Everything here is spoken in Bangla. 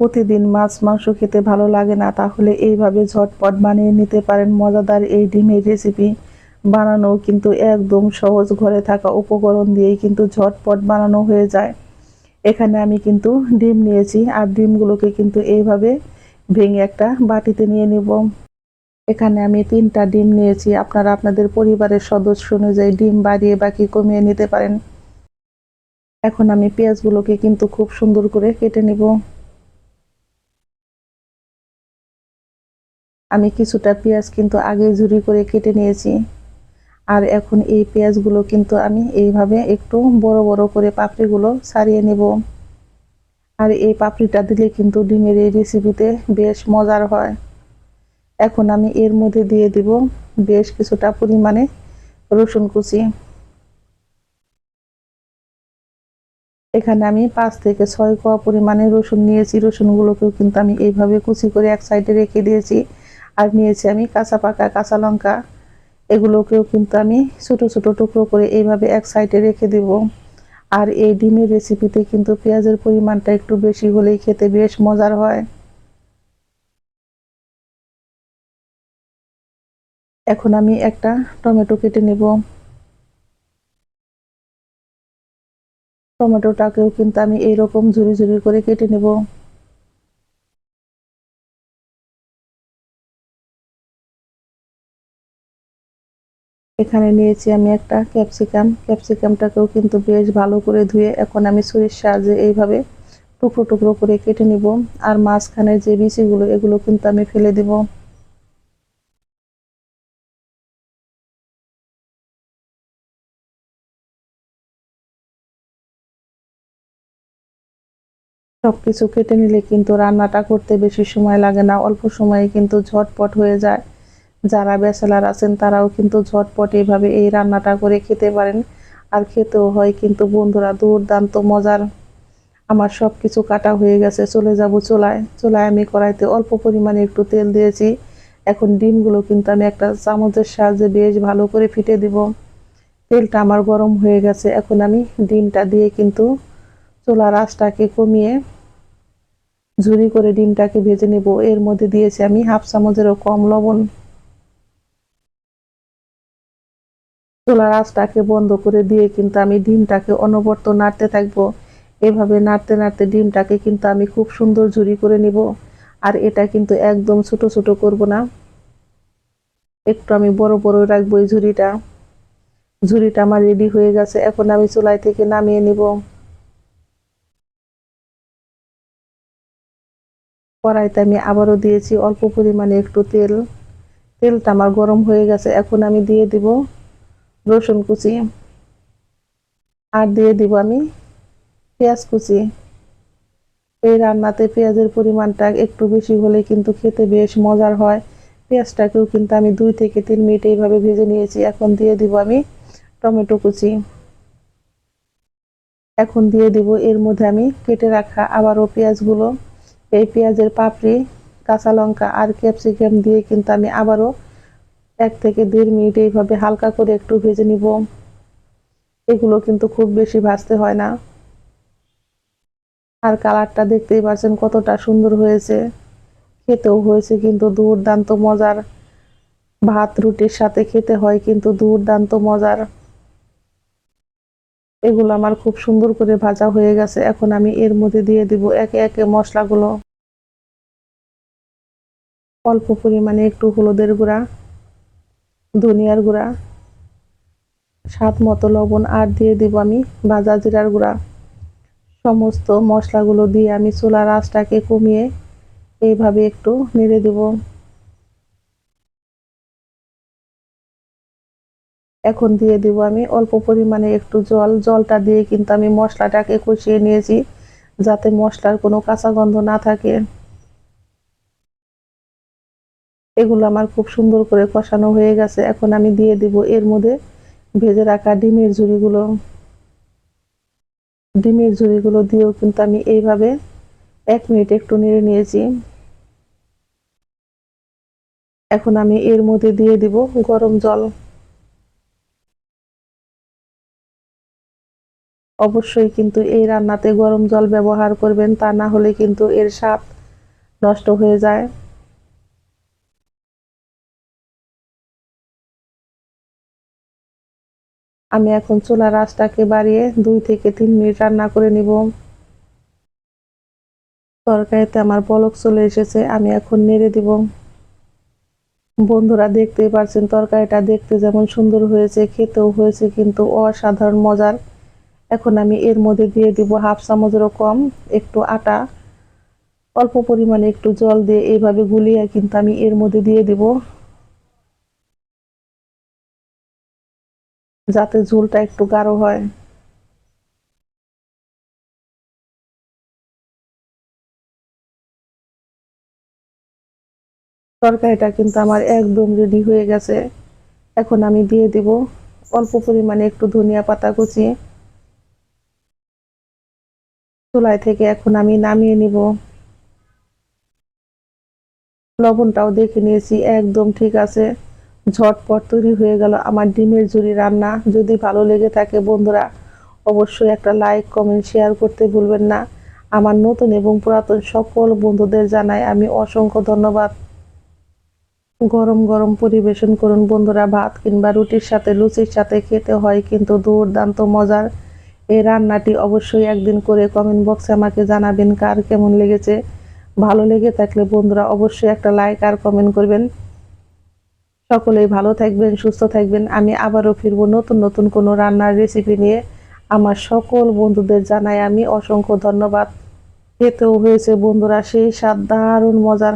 প্রতিদিন মাছ, মাংস খেতে ভালো লাগে না, তাহলে এইভাবে ঝটপট বানিয়ে নিতে পারেন মজাদার এই ডিমের রেসিপি বানানো কিন্তু একদম সহজ, ঘরে থাকা উপকরণ দিয়েই কিন্তু ঝটপট বানানো হয়ে যায়। এখানে আমি কিন্তু ডিম নিয়েছি, আর ডিমগুলোকে কিন্তু এইভাবে ভেঙে একটা বাটিতে নিয়ে নেব। এখানে আমি তিনটা ডিম নিয়েছি, আপনারা আপনাদের পরিবারের সদস্য অনুযায়ী ডিম বাড়িয়ে বাকি কমিয়ে নিতে পারেন। এখন আমি পেঁয়াজগুলোকে কিন্তু খুব সুন্দর করে কেটে নেব। আমি কিছুটা পেঁয়াজ কিন্তু আগে ঝুরি করে কেটে নিয়েছি। আর এখন এই পেঁয়াজগুলো কিন্তু আমি এইভাবে একটু বড় বড় করে পাপড়িগুলো ছাড়িয়ে নেব। আর এই পাপড়িটা দিলে কিন্তু ডিমের এই রেসিপিতে বেশ মজার হয়। এখন আমি এর মধ্যে দিয়ে দিব বেশ কিছুটা পরিমাণে রসুন কুচি। এখানে আমি পাঁচ থেকে ছয় কোয়া পরিমাণে রসুন নিয়েছি। রসুনগুলোকেও কিন্তু আমি এইভাবে কুচি করে এক সাইডে রেখে দিয়েছি। আর নিয়েছি আমি কাঁচা পাকা, কাঁচা লঙ্কা। এগুলোকেও কিন্তু আমি ছোট ছোট টুকরো করে এইভাবে এক সাইডে রেখে দেব। আর এই ডিমের রেসিপিতে কিন্তু পেঁয়াজের পরিমাণটা একটু বেশি হলেই খেতে বেশ মজার হয়। এখন আমি একটা টমেটো কেটে নেব। টমেটোটাকেও কিন্তু আমি এইরকম ঝুরি ঝুরি করে কেটে নেব। এখানে নিয়েছি আমি একটা ক্যাপসিকাম। ক্যাপসিকামটাকেও কিন্তু বেশ ভালো করে ধুয়ে এখন আমি ছুরির সাহায্যে এইভাবে টুকরো টুকরো করে কেটে নিব। আর মাঝখানে যে বিচিগুলো, এগুলো কিন্তু আমি ফেলে দেব। সব কিছু কেটে নিলে কিন্তু রান্নাটা করতে বেশি সময় লাগে না। অল্প সময়ে কিন্তু ঝটপট হয়ে যায়। যারা ব্যাচেলার আছেন, তারাও কিন্তু ঝটপট এইভাবে এই রান্নাটা করে খেতে পারেন। আর খেতেও হয় কিন্তু বন্ধুরা, দুর্দান্ত মজার। আমার সব কিছু কাটা হয়ে গেছে, চলে যাব চুলায়। চুলায় আমি কড়াইতে অল্প পরিমাণে একটু তেল দিয়েছি। এখন ডিমগুলো কিন্তু আমি একটা চামচের সাহায্যে বেশ ভালো করে ফিটে দিব। তেলটা আমার গরম হয়ে গেছে, এখন আমি ডিমটা দিয়ে কিন্তু চুলার আঁচটাকে কমিয়ে ঝুরি করে ডিমটাকে ভেজে নেব। এর মধ্যে দিয়েছি আমি হাফ চামচেরও কম লবণ। চুলার আঁচটাকে বন্ধ করে দিয়ে কিন্তু আমি ডিমটাকে অনবর্ত নাড়তে থাকব। এভাবে নাড়তে নাড়তে ডিমটাকে কিন্তু আমি খুব সুন্দর ঝুরি করে নিব। আর এটা কিন্তু একদম ছোট ছোট করব না। একটু আমি বড় বড় রাখব এই ঝুড়িটা। ঝুড়িটা আমার রেডি হয়ে গেছে, এখন আমি চুলাই থেকে নামিয়ে নিব। কড়াইতে আমি আবারও দিয়েছি অল্প পরিমাণে একটু তেল। তেলটা আমার গরম হয়ে গেছে, এখন আমি দিয়ে দিব। রসুন কুচি আর দিয়ে দিব আমি পেঁয়াজ কুচি। এই রান্নাতে পেঁয়াজের পরিমাণটা একটু বেশি হলে কিন্তু খেতে বেশ মজার হয়। পেঁয়াজটাকেও কিন্তু আমি দুই থেকে তিন মিনিট এইভাবে ভেজে নিয়েছি। এখন দিয়ে দিব আমি টমেটো কুচি। এখন দিয়ে দিব এর মধ্যে আমি কেটে রাখা আবারও পেঁয়াজগুলো। এই পেঁয়াজের পাপড়ি, কাঁচা লঙ্কা আর ক্যাপসিকাম দিয়ে কিন্তু আমি আবারও এক থেকে দেড় মিনিট এইভাবে হালকা করে একটু ভেজে নিব। এগুলো কিন্তু খুব বেশি ভাজতে হয় না। আর কালারটা দেখতেই পাচ্ছেন কতটা সুন্দর হয়েছে। খেতেও হয়েছে কিন্তু দুর্দান্ত মজার। ভাত রুটির সাথে খেতে হয় কিন্তু দুর্দান্ত মজার। এগুলো আমার খুব সুন্দর করে ভাজা হয়ে গেছে। এখন আমি এর মধ্যে দিয়ে দিব একে একে মশলাগুলো। অল্প পরিমাণে একটু হলুদের গুঁড়া। ধনিয়ার গুঁড়া, স্বাদ মতো লবণ, আর দিয়ে দিব আমি ভাজা জিরার গুঁড়া। সমস্ত মশলাগুলো দিয়ে আমি চুলার আঁচটাকে কমিয়ে এইভাবে একটু নেড়ে দেব। এখন দিয়ে দিব আমি অল্প পরিমাণে একটু জল। জলটা দিয়ে কিন্তু আমি মশলাটাকে কষিয়ে নিয়েছি যাতে মশলার কোনো কাঁচা গন্ধ না থাকে। এগুলো আমার খুব সুন্দর করে কষানো হয়ে গেছে। এখন আমি দিয়ে দিব এর মধ্যে ভেজে রাখা ডিমের ঝুড়িগুলো। ডিমের ঝুড়িগুলো দিয়েও কিন্তু আমি এইভাবে এক মিনিট একটু নেড়ে নিয়েছি। এখন আমি এর মধ্যে দিয়ে দিব গরম জল। অবশ্যই কিন্তু এই রান্নাতে গরম জল ব্যবহার করবেন, তা না হলে কিন্তু এর স্বাদ নষ্ট হয়ে যায়। আমি এখন চুলার আঁচটাকে বাড়িয়ে দুই থেকে তিন মিনিট রান্না করে নিব। তরকারিতে আমার পলক চলে এসেছে, আমি এখন নেড়ে দিব। বন্ধুরা দেখতেই পারছেন, তরকারিটা দেখতে যেমন সুন্দর হয়েছে, খেতেও হয়েছে, কিন্তু অসাধারণ মজার। এখন আমি এর মধ্যে দিয়ে দিব হাফ চামচেরও কম, একটু আটা, অল্প পরিমাণে একটু জল দিয়ে এইভাবে গুলিয়ে কিন্তু আমি এর মধ্যে দিয়ে দিব। যাতে ঝোলটা একটু গাঢ় হয়। তরকারিটা কিন্তু আমার একদম রেডি হয়ে গেছে। এখন আমি দিয়ে দিব অল্প পরিমাণে একটু ধনিয়া পাতা কুচিয়ে চুলায় থেকে এখন আমি নামিয়ে নিব। লবণটাও দেখে নিয়েছি, একদম ঠিক আছে। ঝটপট তৈরি হয়ে গেল আমার ডিমের ঝুরি রান্না। যদি ভালো লেগে থাকে বন্ধুরা, অবশ্যই একটা লাইক কমেন্ট শেয়ার করতে ভুলবেন না। আমার নতুন এবং পুরাতন সকল বন্ধুদের জানাই আমি অসংখ্য ধন্যবাদ। গরম গরম পরিবেশন করুন বন্ধুরা, ভাত কিংবা রুটির সাথে, লুচির সাথে খেতে হয় কিন্তু দুর্দান্ত মজার। এই রান্নাটি অবশ্যই একদিন করে কমেন্ট বক্সে আমাকে জানাবেন কার কেমন লেগেছে। ভালো লেগে থাকলে বন্ধুরা অবশ্যই একটা লাইক আর কমেন্ট করবেন। সকলেই ভালো থাকবেন, সুস্থ থাকবেন। আমি আবারও ফিরব নতুন নতুন কোনো রান্নার রেসিপি নিয়ে। আমার সকল বন্ধুদের জানাই আমি অসংখ্য ধন্যবাদ। খেতেও হয়েছে বন্ধুরা, সেই স্বাদ, দারুণ মজার।